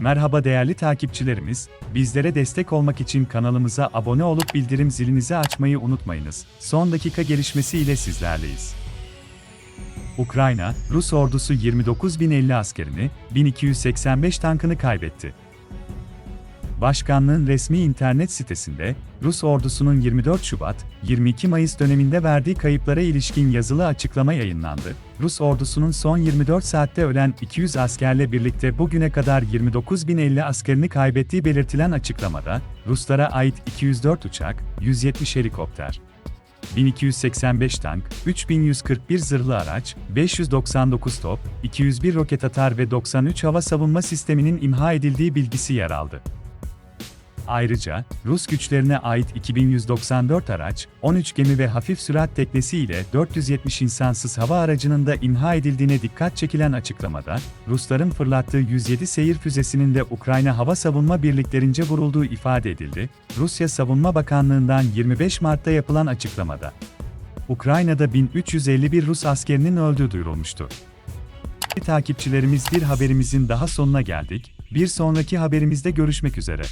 Merhaba değerli takipçilerimiz, bizlere destek olmak için kanalımıza abone olup bildirim zilinizi açmayı unutmayınız. Son dakika gelişmesi ile sizlerleyiz. Ukrayna, Rus ordusu 29.050 askerini, 1285 tankını kaybetti. Başkanlığın resmi internet sitesinde, Rus ordusunun 24 Şubat, 22 Mayıs döneminde verdiği kayıplara ilişkin yazılı açıklama yayınlandı. Rus ordusunun son 24 saatte ölen 200 askerle birlikte bugüne kadar 29.050 askerini kaybettiği belirtilen açıklamada, Ruslara ait 204 uçak, 170 helikopter, 1285 tank, 3141 zırhlı araç, 599 top, 201 roket atar ve 93 hava savunma sisteminin imha edildiği bilgisi yer aldı. Ayrıca, Rus güçlerine ait 2194 araç, 13 gemi ve hafif sürat teknesi ile 470 insansız hava aracının da imha edildiğine dikkat çekilen açıklamada, Rusların fırlattığı 107 seyir füzesinin de Ukrayna Hava Savunma Birliklerince vurulduğu ifade edildi. Rusya Savunma Bakanlığı'ndan 25 Mart'ta yapılan açıklamada. Ukrayna'da 1351 Rus askerinin öldüğü duyurulmuştu. Takipçilerimiz bir haberimizin daha sonuna geldik. Bir sonraki haberimizde görüşmek üzere.